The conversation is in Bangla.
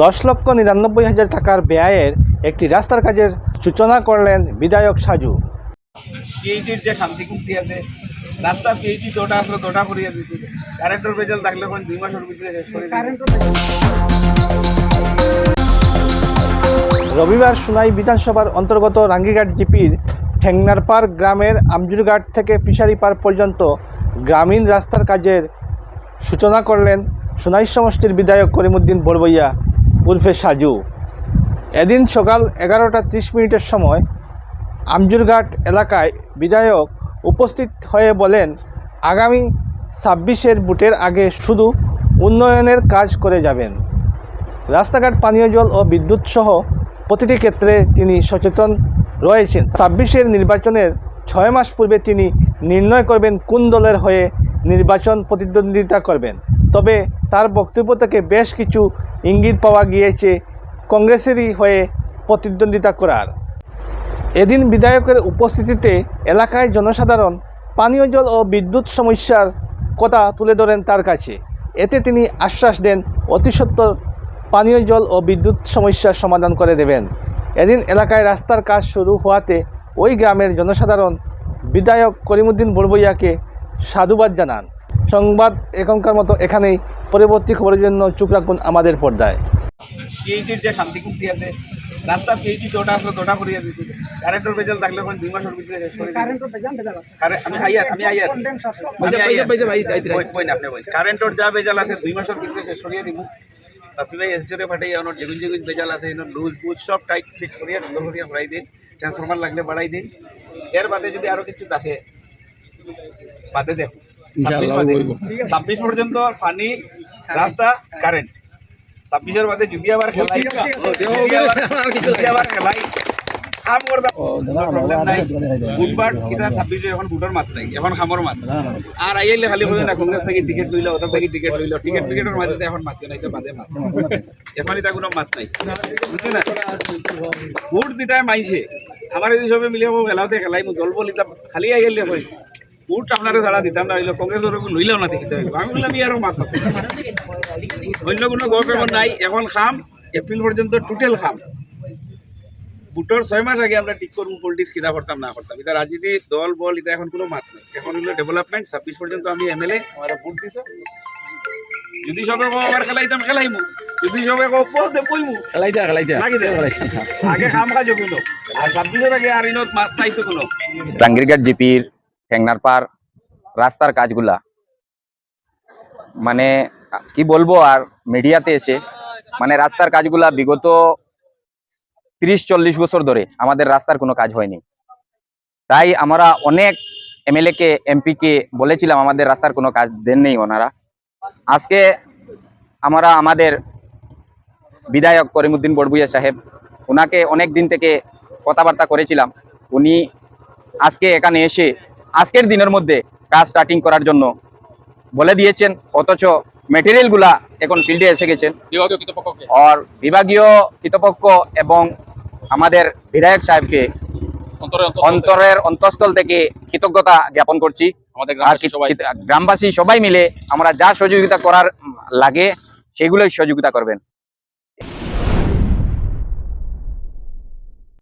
দশ লক্ষ নিরানব্বই হাজার টাকার ব্যয়ের একটি রাস্তার কাজের সূচনা করলেন বিধায়ক সাজু। পিএইচির যে শান্তিকুক্তি আছে রাস্তা পিএইচি দোটা আসলে দোটা করিয়ে কারেন্টের বেজাল থাকলে এখন দুই মাসের ভিতরে শেষ করে রবিবার সুনাই বিধানসভার অন্তর্গত রাঙ্গিঘাট জিপির ঠেংনারপাড় গ্রামের আমজুরঘাট থেকে ফিশারি পার্ক পর্যন্ত গ্রামীণ রাস্তার কাজের সূচনা করলেন সোনাই সমষ্টির বিধায়ক করিমুদ্দিন বড়বইয়া। উর্ফে সাজু। এদিন সকাল এগারোটা ত্রিশ মিনিটের সময় আমজুরঘাট এলাকায় বিধায়ক উপস্থিত হয়ে বলেন, আগামী ছাব্বিশের বুটের আগে শুধু উন্নয়নের কাজ করে যাবেন। রাস্তাঘাট, পানীয় জল ও বিদ্যুৎ সহ প্রতিটি ক্ষেত্রে তিনি সচেতন রয়েছেন। ছাব্বিশের নির্বাচনের ছয় মাস পূর্বে তিনি নির্ণয় করবেন কোন দলের হয়ে নির্বাচন প্রতিদ্বন্দ্বিতা করবেন। তবে তার বক্তব্য থেকে বেশ কিছু ইঙ্গিত পাওয়া গিয়েছে কংগ্রেসেরই হয়ে প্রতিদ্বন্দ্বিতা করার। এদিন বিধায়কের উপস্থিতিতে এলাকায় জনসাধারণ পানীয় জল ও বিদ্যুৎ সমস্যার কথা তুলে ধরেন তার কাছে। এতে তিনি আশ্বাস দেন, অতি সত্বর পানীয় জল ও বিদ্যুৎ সমস্যার সমাধান করে দেবেন। এদিন এলাকায় রাস্তার কাজ শুরু হওয়াতে ওই গ্রামের জনসাধারণ বিধায়ক করিমুদ্দিন বড়বইয়াকে সাধুবাদ জানান। সংবাদ এখনকার মতো এখানেই। পরবর্তী খবরের জন্য চুপ রাখুন আমাদের পর্দায়। পিএইচির যে শান্তিকুক্তি আছে রাস্তা পিএইচি দোটা আসলে দোটা করিয়ে দিছি কারেন্টের বেজাল থাকলে এখন দুই মাসের ভিতরে শেষ করে দিবে। কারে- আমি আইয়ার আমি আইয়ার আমি আইয়ার। বই না, আপনি বই। কারেন্টের যা বেজাল আছে দুই মাসের ভিতরে শেষ করিয়ে দিব। আপনি ভাই এসডিওরে ফাটাই আমার যেগুন যেগুন বেজাল আছে এগুলো লুজ বুজ সব টাইট ফিট করিয়া সুন্দর করিয়া ভরাই দিন। ট্রান্সফরমার লাগলে বাড়াই দিন। এর বাদে যদি আরও কিছু থাকে বাদে দেখো ছাব্বিশ পর্যন্ত পানি রাস্তা কারেন্ট। ছাব্বিশের বাদে যদি আবার খেলাই। যদি আবার- খেলাই। কাম করতাম প্রবলেম নাই। বুধবার কিনা ছাব্বিশ এখন মাত নাই এখন খামর মাত আর আইলে খালি বলে না কংগ্রেস থেকে টিকিট লইল ওটা থেকে টিকিট লইল। টিকিট টিকিটের মাঝে এখন মাত নাই তো বাদে মাত এখন এটা কোনো মাত নাই। বুঝলি না? ভোট দিতাই মাইছে। আমার এই সবে মিলে খেলাতে খেলাই মু দল বলিতাম খালি আই গেলে ভোট আপনারা ছাড়া দিতাম না হইল কংগ্রেসের লইলাম না দেখিতে হইল। আমি বললাম মাত অন্য কোনো গল্প নাই এখন খাম এপ্রিল পর্যন্ত টোটাল খাম। বুটর ছয় মাস আগে আমরা ঠিক করব পলিটিক্স কিনা করতাম না করতাম এটা রাজনীতি দল বল এটা এখন কোনো মাত নেই। এখন হলো ডেভেলপমেন্ট ছাব্বিশ পর্যন্ত আমি এমএলএ আমার ভোট দিছ। যদি সবে কো আমার খেলাইতাম খেলাইমু। যদি সবে কো পদে পইমু খেলাইতে খেলাইতে। লাগি দে। আগে খাম কাজ কোনো আর ছাব্বিশের আগে আর ইনত মাত নাই তো কোনো। টাঙ্গিরঘাট জিপির ঠেংনার পার রাস্তার কাজগুলা। মানে কি বলব আর মিডিয়াতে এসে মানে রাস্তার কাজগুলা বিগত তিরিশ, চল্লিশ বছর ধরে আমাদের রাস্তার কোনো কাজ হয়নি। তাই আমরা অনেক এমএলএ কে এমপি কে বলেছিলাম আমাদের রাস্তার কোনো কাজ দেন নেই ওনারা। আজকে আমরা আমাদের বিধায়ক করিমুদ্দিন বড়বুইয়া সাহেব, ওনাকে অনেক দিন থেকে কথাবার্তা করেছিলাম। উনি আজকে এখানে এসে আজকের দিনের মধ্যে কাজ স্টার্টিং করার জন্য বলে দিয়েছেন অথচ মেটেরিয়ালগুলা এখন ফিল্ডে এসে গেছেন আর বিভাগীয় কৃতপক্ষ এবং আমাদের বিধায়ক সাহেবকে অন্তরের অন্তঃস্থল থেকে। কৃতজ্ঞতা জ্ঞাপন করছি। গ্রামবাসী সবাই মিলে আমরা যা সহযোগিতা করার লাগে সেগুলোই সহযোগিতা করবেন।